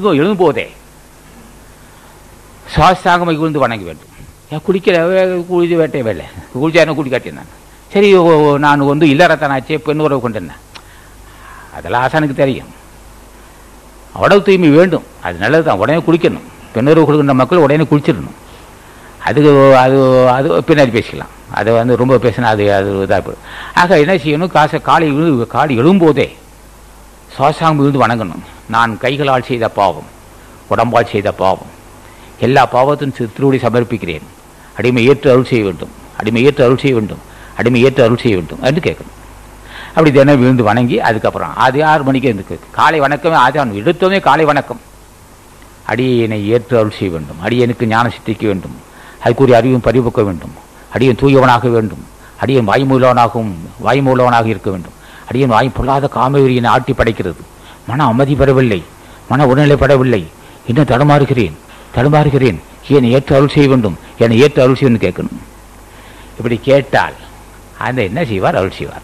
இங்கோ எழும்போதே சுவாசாகமை விழுந்து வணங்க வேண்டும். ஏன் குளிக்கல குளிச்சு வேட்டே வேலை குளிச்சா என்ன குடிக்காட்டேன் நான்? சரி நான் வந்து இல்லறத்தனாச்சே பெண் உறவு கொண்டேன் அதெல்லாம் ஆசானுக்கு தெரியும். உடவு தூய்மை வேண்டும். அது நல்லது தான் உடனே குளிக்கணும் பெண் உறவு கொடுக்கின்ற மக்கள் உடனே குளிச்சிடணும் அதுக்கு அது அது பின்னாடி பேசிக்கலாம். அது வந்து ரொம்ப பேசினா அது அது இதாக போயிடும். ஆக என்ன செய்யணும்? காசை காலை விழுந்து காலை எழும்போதே சுவாசாங்கம் விழுந்து வணங்கணும். நான் கைகளால் செய்த பாவம் உடம்பால் செய்த பாவம். எல்லா பாவத்தும் திரு- திருவடி சமர்ப்பிக்கிறேன். அடிமை ஏற்று அருள் செய்ய வேண்டும். அடிமை ஏற்று அருள் செய்ய வேண்டும். அடிமை ஏற்று அருள் செய்ய வேண்டும் என்று கேட்கணும். அப்படி தினம் விழுந்து வணங்கி அதுக்கப்புறம் அது ஆறு மணிக்கு இருந்து காலை வணக்கமே அது அவன் எடுத்தோமே காலை வணக்கம். அடியனை ஏற்று அருள் செய்ய வேண்டும். அடியனுக்கு ஞான சித்திக்க வேண்டும். அதுக்குரிய அறிவும் பறிவுக்க வேண்டும். அடியன் தூயவனாக வேண்டும். அடியன் வாய்மூலவனாகவும் வாய்மூலவனாக இருக்க வேண்டும். அடியன் வாய் பொல்லாத காமவெறியினை ஆட்டி படைக்கிறது. மன அமைதி பெறவில்லை மன உடல்நிலைப்படவில்லை. இன்னும் தடுமாறுகிறேன் தடுமாறுகிறேன். என்னை ஏற்று அருள் செய்ய வேண்டும்? என்னை ஏற்று அருள் செய்யணும்னு கேட்கணும். இப்படி கேட்டால் அந்த என்ன செய்வார்? அருள் செய்வார்.